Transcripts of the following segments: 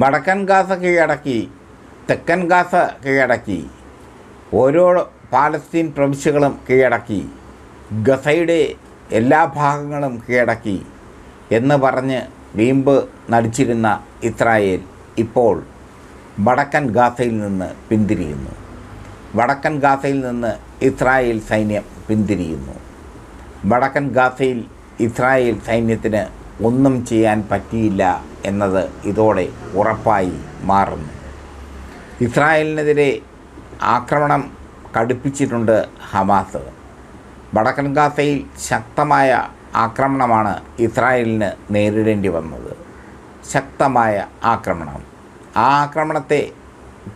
വടക്കൻ ഗാസ കീഴടക്കി തെക്കൻ ഗാസ കീഴടക്കി ഓരോ പാലസ്തീൻ പ്രവിശ്യകളും കീഴടക്കി ഗസയുടെ എല്ലാ ഭാഗങ്ങളും കീഴടക്കി എന്ന് പറഞ്ഞ് വീമ്പ് നടിച്ചിരുന്ന ഇസ്രായേൽ ഇപ്പോൾ വടക്കൻ ഗാസയിൽ നിന്ന് പിന്തിരിയുന്നു. വടക്കൻ ഗാസയിൽ നിന്ന് ഇസ്രായേൽ സൈന്യം പിന്തിരിയുന്നു. വടക്കൻ ഗാസയിൽ ഇസ്രായേൽ സൈന്യത്തിന് ഒന്നും ചെയ്യാൻ പറ്റിയില്ല എന്നത് ഇതോടെ ഉറപ്പായി മാറുന്നു. ഇസ്രായേലിനെതിരെ ആക്രമണം കടുപ്പിച്ചിട്ടുണ്ട് ഹമാസ്. വടക്കൻ ഗാസയിൽ ശക്തമായ ആക്രമണമാണ് ഇസ്രായേലിന് നേരിടേണ്ടി വന്നത്. ശക്തമായ ആക്രമണം. ആ ആക്രമണത്തെ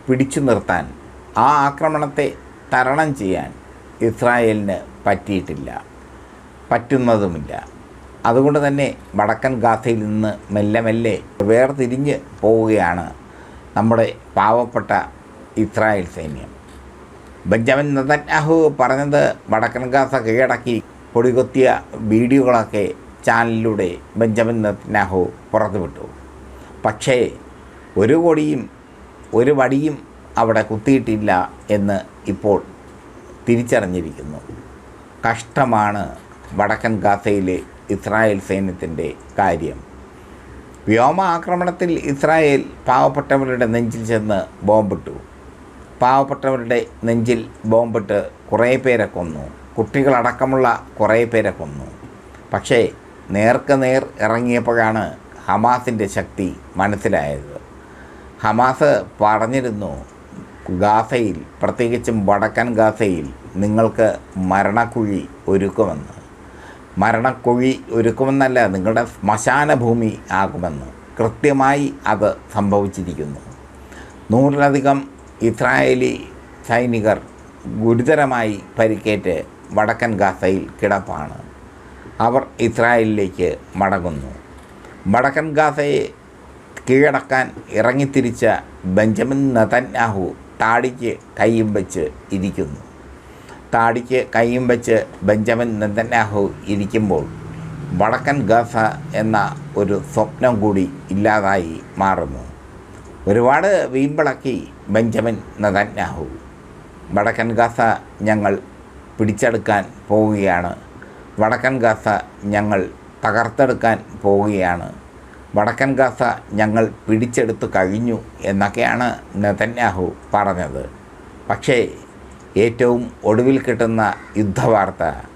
പിടിച്ചു നിർത്താൻ ആ ആക്രമണത്തെ തരണം ചെയ്യാൻ ഇസ്രായേലിന് പറ്റിയിട്ടില്ല. പറ്റുന്നതുമില്ല. അതുകൊണ്ട് തന്നെ വടക്കൻ ഗാസയിൽ നിന്ന് മെല്ലെ മെല്ലെ വേർതിരിഞ്ഞ് പോവുകയാണ് നമ്മുടെ പാവപ്പെട്ട ഇസ്രായേൽ സൈന്യം. ബെഞ്ചമിൻ നതന്യാഹു പറഞ്ഞത് വടക്കൻ ഗാസ കീഴടക്കി പൊടികൊത്തിയ വീഡിയോകളൊക്കെ ചാനലിലൂടെ ബെഞ്ചമിൻ നതന്യാഹു പുറത്തുവിട്ടു. പക്ഷേ ഒരു കൊടിയും ഒരു വടിയും അവിടെ കുത്തിയിട്ടില്ല എന്ന് ഇപ്പോൾ തിരിച്ചറിഞ്ഞിരിക്കുന്നു. കഷ്ടമാണ് വടക്കൻ ഗാസയിലെ ഇസ്രായേൽ സൈന്യത്തിന്റെ കാര്യം. വ്യോമ ആക്രമണത്തിൽ ഇസ്രായേൽ പാവപ്പെട്ടവരുടെ നെഞ്ചിൽ ചെന്ന് ബോംബിട്ടു. പാവപ്പെട്ടവരുടെ നെഞ്ചിൽ ബോംബിട്ട് കുറേ പേരെ കൊന്നു. കുട്ടികളടക്കമുള്ള കുറേ പേരെ കൊന്നു. പക്ഷേ നേർക്ക് നേർ ഇറങ്ങിയപ്പോഴാണ് ഹമാസിന്റെ ശക്തി മനസ്സിലായത്. ഹമാസ് പറഞ്ഞിരുന്നു ഗാസയിൽ പ്രത്യേകിച്ചും വടക്കൻ ഗാസയിൽ നിങ്ങൾക്ക് മരണക്കുഴി ഒരുക്കുമെന്ന്. മരണക്കുഴി ഒരുക്കുമെന്നല്ല നിങ്ങളുടെ ശ്മശാന ഭൂമി ആകുമെന്ന് കൃത്യമായി അത് സംഭവിച്ചിരിക്കുന്നു. നൂറിലധികം ഇസ്രായേലി സൈനികർ ഗുരുതരമായി പരിക്കേറ്റ് വടക്കൻ ഗാസയിൽ കിടപ്പാണ്. അവർ ഇസ്രായേലിലേക്ക് മടങ്ങുന്നു. വടക്കൻ ഗാസയെ കീഴടക്കാൻ ഇറങ്ങിത്തിരിച്ച ബെഞ്ചമിൻ നതന്യാഹു താടിക്ക് കൈയും വെച്ച് ഇരിക്കുന്നു. താടിക്ക് കൈയും വെച്ച് ബെഞ്ചമൻ നെതന്യാഹു ഇരിക്കുമ്പോൾ വടക്കൻ ഗസ എന്ന ഒരു സ്വപ്നം കൂടി ഇല്ലാതായി മാറുന്നു. ഒരുപാട് വീമ്പിളക്കി ബെഞ്ചമിൻ നെതന്യാഹു. വടക്കൻ ഗസ ഞങ്ങൾ പിടിച്ചെടുക്കാൻ പോവുകയാണ്. വടക്കൻ ഗസ ഞങ്ങൾ തകർത്തെടുക്കാൻ പോവുകയാണ്. വടക്കൻ ഗസ ഞങ്ങൾ പിടിച്ചെടുത്തു കഴിഞ്ഞു എന്നൊക്കെയാണ് നെതന്യാഹു പറഞ്ഞത്. പക്ഷേ ഏറ്റവും ഒടുവിൽ കിട്ടുന്ന യുദ്ധവാർത്ത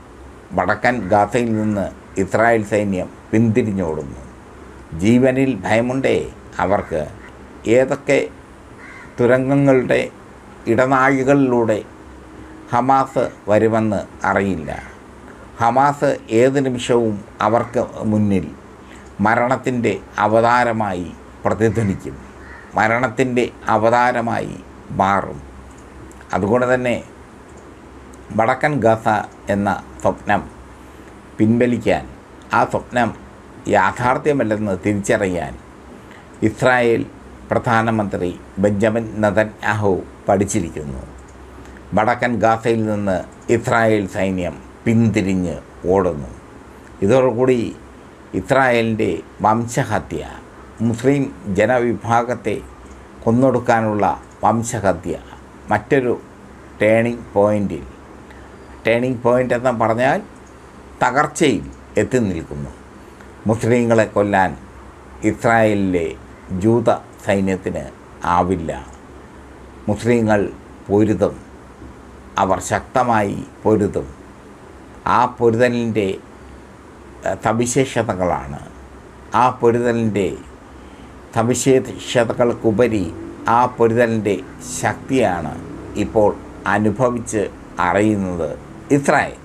വടക്കൻ ഗാസയിൽ നിന്ന് ഇസ്രായേൽ സൈന്യം പിന്തിരിഞ്ഞോടുന്നു. ജീവനിൽ ഭയമുണ്ടേ അവർക്ക്. ഏതൊക്കെ തുരങ്കങ്ങളുടെ ഇടനാഴികളിലൂടെ ഹമാസ് വരുമെന്ന് അറിയില്ല. ഹമാസ് ഏത് നിമിഷവും അവർക്ക് മുന്നിൽ മരണത്തിന്റെ അവതാരമായി പ്രതിധ്വനിക്കും. മരണത്തിന്റെ അവതാരമായി മാറും. അതുകൊണ്ട് തന്നെ വടക്കൻ ഗസ എന്ന സ്വപ്നം പിൻവലിക്കാൻ ആ സ്വപ്നം യാഥാർത്ഥ്യമല്ലെന്ന് തിരിച്ചറിയാൻ ഇസ്രായേൽ പ്രധാനമന്ത്രി ബെഞ്ചമിൻ നതന്യാഹു പഠിച്ചിരിക്കുന്നു. വടക്കൻ ഗാസയിൽ നിന്ന് ഇസ്രായേൽ സൈന്യം പിന്തിരിഞ്ഞ് ഓടുന്നു. ഇതോടുകൂടി ഇസ്രായേലിന്റെ വംശഹത്യ മുസ്ലിം ജനവിഭാഗത്തെ കൊന്നൊടുക്കാനുള്ള വംശഹത്യ മറ്റൊരു ടേണിംഗ് പോയിന്റിൽ ടേണിംഗ് പോയിന്റ് എന്ന് പറഞ്ഞാൽ തകർച്ചയിൽ എത്തി നിൽക്കുന്നു. മുസ്ലിങ്ങളെ കൊല്ലാൻ ഇസ്രായേലിലെ ജൂത സൈന്യത്തിന് ആവില്ല. മുസ്ലിങ്ങൾ പൊരുതും. അവർ ശക്തമായി പൊരുതും. ആ പൊരുതലിന്റെ സവിശേഷതകളാണ്. ആ പൊരുതലിന്റെ സവിശേഷതകൾക്കുപരി ആ പൊരുതലിന്റെ ശക്തിയാണ് ഇപ്പോൾ അനുഭവിച്ച് അറിയുന്നത്. ഇസ്രായേൽ.